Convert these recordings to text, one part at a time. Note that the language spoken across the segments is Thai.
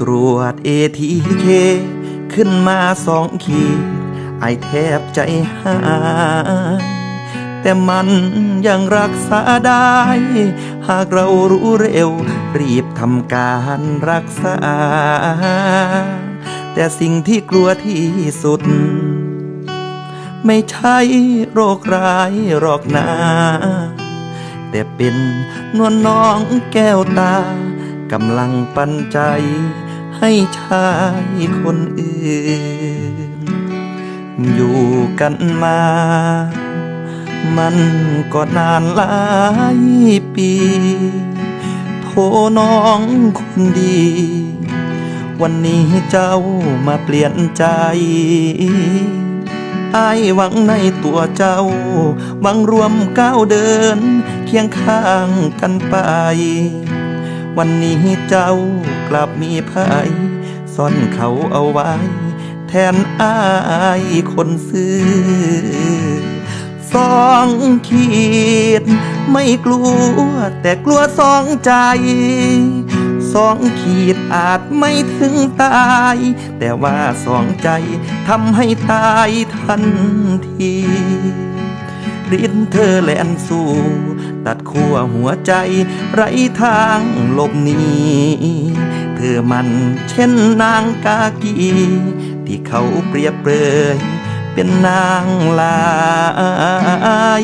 ตรวจเอทีเคขึ้นมาสองขีดไอแทบใจหายแต่มันยังรักษาได้ หากเรารู้เร็ว รีบทำการรักษา แต่สิ่งที่กลัวที่สุด ไม่ใช่โรคร้ายหรอกนาแต่เป็นนวลน้องแก้วตากำลังปันใจ ให้ชายคนอื่น อยู่กันมา มันก็นานหลายปี โทน้องคนดี วันนี้เจ้ามาเปลี่ยนใจอายหวังในตัวเจ้า หวังรวมก้าวเดิน เคียงข้างกันไป วันนี้เจ้ากลับมีภัยซ่อนเขาเอาไว้ แทนอายคนซื้อสองขีด ไม่กลัว แต่กลัวสองใจสองขีดอาจไม่ถึงตาย แต่ว่าสองใจทำให้ตายทันที ริ้นเธอแลนสู่ ตัดขั้วหัวใจไรทางหลบหนีเธอมันเช่นนางกากี ที่เขาเปรียบเปรยเป็นนางลา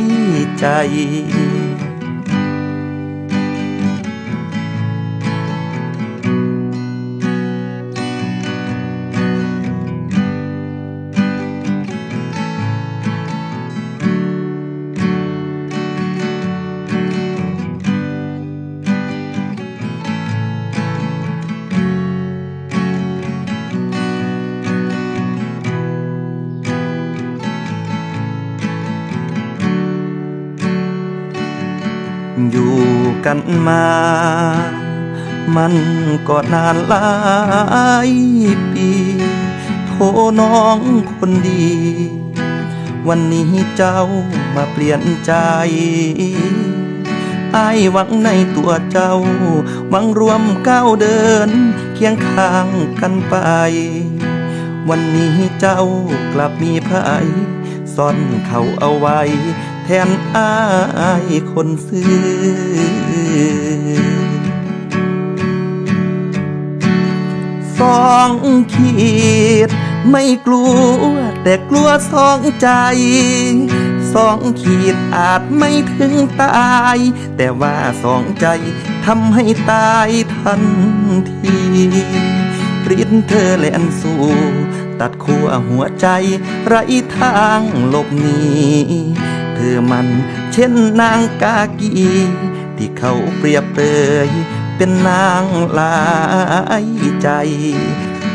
ยใจ อยู่กันมา มันก็นานหลายปีโทน้องคนดี วันนี้เจ้ามาเปลี่ยนใจอายหวังในตัวเจ้า หวังรวมก้าวเดิน เคียงข้างกันไป วันนี้เจ้ากลับมีภัยซ่อนเขาเอาไว้ แทนอายคนซื้อ สองขีด ไม่กลัว แต่กลัวสองใจ สองขีดอาจไม่ถึงตาย แต่ว่าสองใจทำให้ตายทันทีริ้นเธอแลนสู่ตัดขั้วหัวใจ ไรทางหลบหนี เธอมัน เช่นนางกากี ที่เขาเปรียบเปรยเป็นนางลายใจ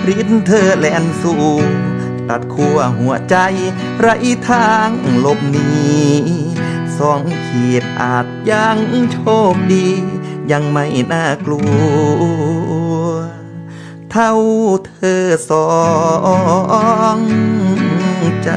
ริ้นเธอแลนสู่ตัดขั้วหัวใจไรทางหลบหนีสองขีดอาจยังโชคดี ยังไม่น่ากลัว เท่าเธอสองใจ